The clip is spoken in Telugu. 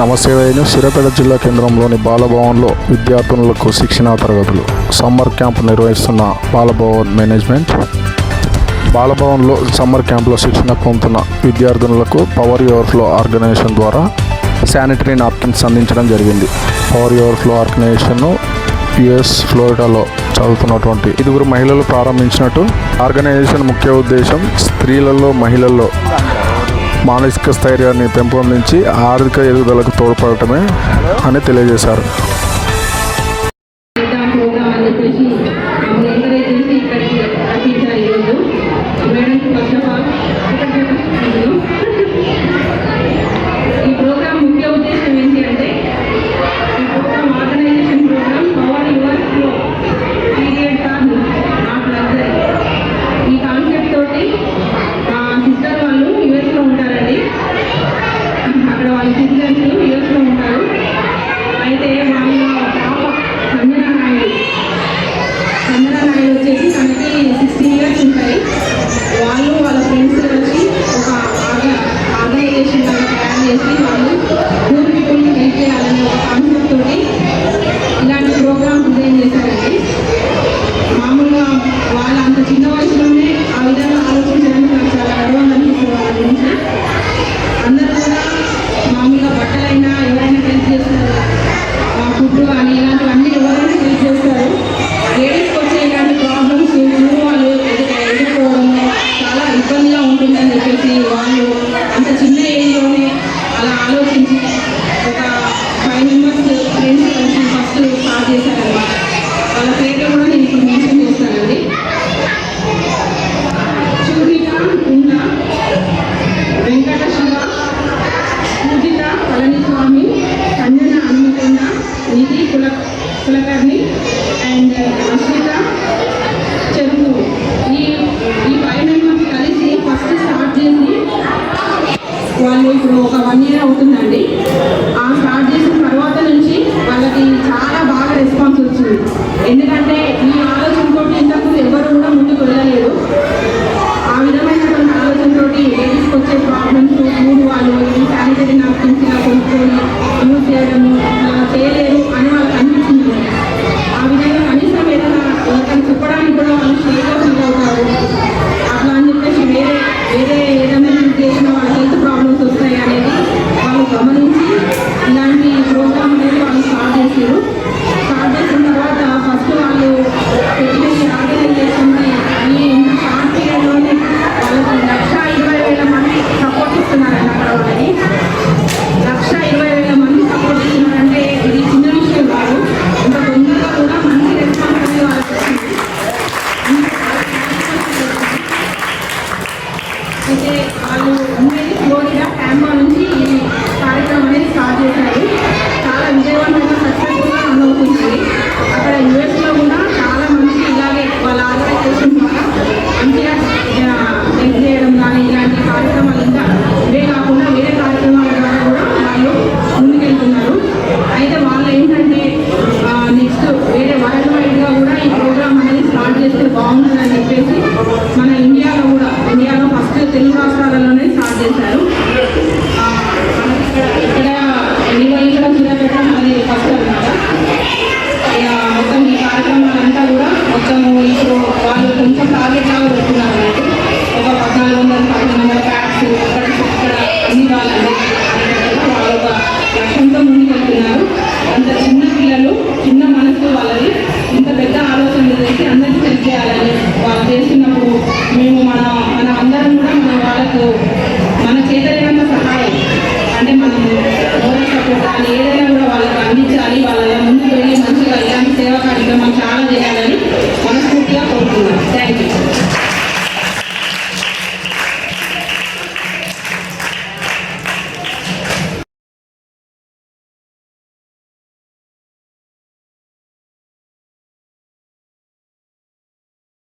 నమస్తే వైను సిరపేట జిల్లా కేంద్రంలోని బాలభవన్లో విద్యార్థినులకు శిక్షణా తరగతులు. సమ్మర్ క్యాంప్ నిర్వహిస్తున్న బాలభవన్ మేనేజ్మెంట్. బాలభవన్లో సమ్మర్ క్యాంపులో శిక్షణ పొందుతున్న విద్యార్థులకు పవర్ యువర్ ఫ్లో ఆర్గనైజేషన్ ద్వారా శానిటరీ నాప్కిన్స్ అందించడం జరిగింది. పవర్ యువర్ ఫ్లో ఆర్గనైజేషన్ను యుఎస్ ఫ్లోరిడాలో చదువుతున్నటువంటి ఇదుగురు మహిళలు ప్రారంభించినట్టు. ఆర్గనైజేషన్ ముఖ్య ఉద్దేశం స్త్రీలలో మహిళల్లో మానసిక స్థైర్యాన్ని పెంపొందించి ఆర్థిక ఎదుగుదలకు తోడ్పడటమే అని తెలియజేశారు. తయారు చేసి వాళ్ళు హెల్ప్ చేయాలనే ఒక కాన్సెప్ట్తో ఇలాంటి ప్రోగ్రామ్ డిజైన్ చేశారండి మామూలుగా వాళ్ళ అంత చిన్న వయసులోనే ఆ విధంగా ఆలోచించడానికి నాకు చాలా గర్వంగా అనిపిస్తుంది వాళ్ళ గురించి. అందరూ కూడా మామూలుగా బట్టలైనా ఎవరైనా హెల్ప్ చేస్తారు ఆ ఫుడ్ కానీ ఇలాంటివన్నీ ఎవరైనా హెల్ప్ చేస్తారు. లేడీస్కి వచ్చే ఇలాంటి ప్రాబ్లమ్స్ వాళ్ళు ఎదుర్కోవడము ఎదుర్కోవడం చాలా ఇబ్బందిగా ఉంటుందని చెప్పేసి వాళ్ళు అంత చిన్న ఆలోచించి ఒక ఫైవ్ మెంబర్స్ ఫ్రెండ్స్ కలిసి ఫస్ట్ స్టార్ట్ చేశారనమాట. వాళ్ళ పేర్లు కూడా నేను ఇప్పుడు మెన్షన్ చేస్తానండి. చూరిక ఉన్న వెంకట శివ పూజిత పళనిస్వామి సంజన హనుమకొండ నిధి కుల కులకర్ణి అండ్ అవుతుందండి గమనించి ఇలాంటి ప్రోగ్రామ్ అనేది వాళ్ళు స్టార్ట్ చేశారు. స్టార్ట్ చేసిన తర్వాత ఫస్ట్ వాళ్ళు పెట్టిన ఈ ఆర్గనైజేషన్కి ఈ ఇంత షార్ట్ పీరియడ్లోనే వాళ్ళకి లక్ష ఇరవై వేల మంది సపోర్ట్ ఇస్తున్నారండి అక్కడ వాళ్ళని లక్ష ఇరవై వేల మంది సపోర్ట్ ఇస్తున్నారంటే ఇది చిన్న విషయం కాదు. ఇంత తొందరగా కూడా మంచి రెస్పాన్స్ అనేది వాళ్ళకి వచ్చింది. అయితే వాళ్ళు ఉండేది ఫ్లోరిడా క్యాంపా నుంచి ఈ కార్యక్రమం అనేది స్టార్ట్ చేశారు చాలా విజయవంతంగా సక్సెస్ఫుల్గా రన్ అవుతుంది అక్కడ యుఎస్లో కూడా చాలా మంది ఇలాగే వాళ్ళ ఆర్గనైజేషన్ ద్వారా మంచిగా హెల్ప్ చేయడం కానీ ఇలాంటి కార్యక్రమాలు ఇంకా ఇవే కాకుండా వేరే కార్యక్రమాల ద్వారా కూడా వాళ్ళు ముందుకెళ్తున్నారు. అయితే వాళ్ళు ఏంటంటే నెక్స్ట్ వేరే వరల్డ్ వైడ్గా కూడా ఈ ప్రోగ్రామ్ అనేది స్టార్ట్ చేస్తే బాగుంది వాళ్ళు టార్గెట్ లాగా పెట్టుకున్నారు అన్నట్టు ఒక పద్నాలుగు వందల పదిహేను వందల ప్యాక్స్ ఇక్కడ ఇక్కడ అన్ని వాళ్ళు ఒక లక్ష్యంతో ముందుకెళ్తున్నారు. అంత చిన్న పిల్లలు చిన్న మనసు వాళ్ళది. ఇంత పెద్ద ఆలోచన చేసి అందరికీ హెల్ప్ చేయాలని వాళ్ళు చేసినప్పుడు మేము మన మన అందరం కూడా మన వాళ్ళకు మన చేతనైనంత సహాయం. అంటే మనం మోరల్ సపోర్ట్ ఏదైనా కూడా వాళ్ళకి అందించాలి. వాళ్ళ ముందు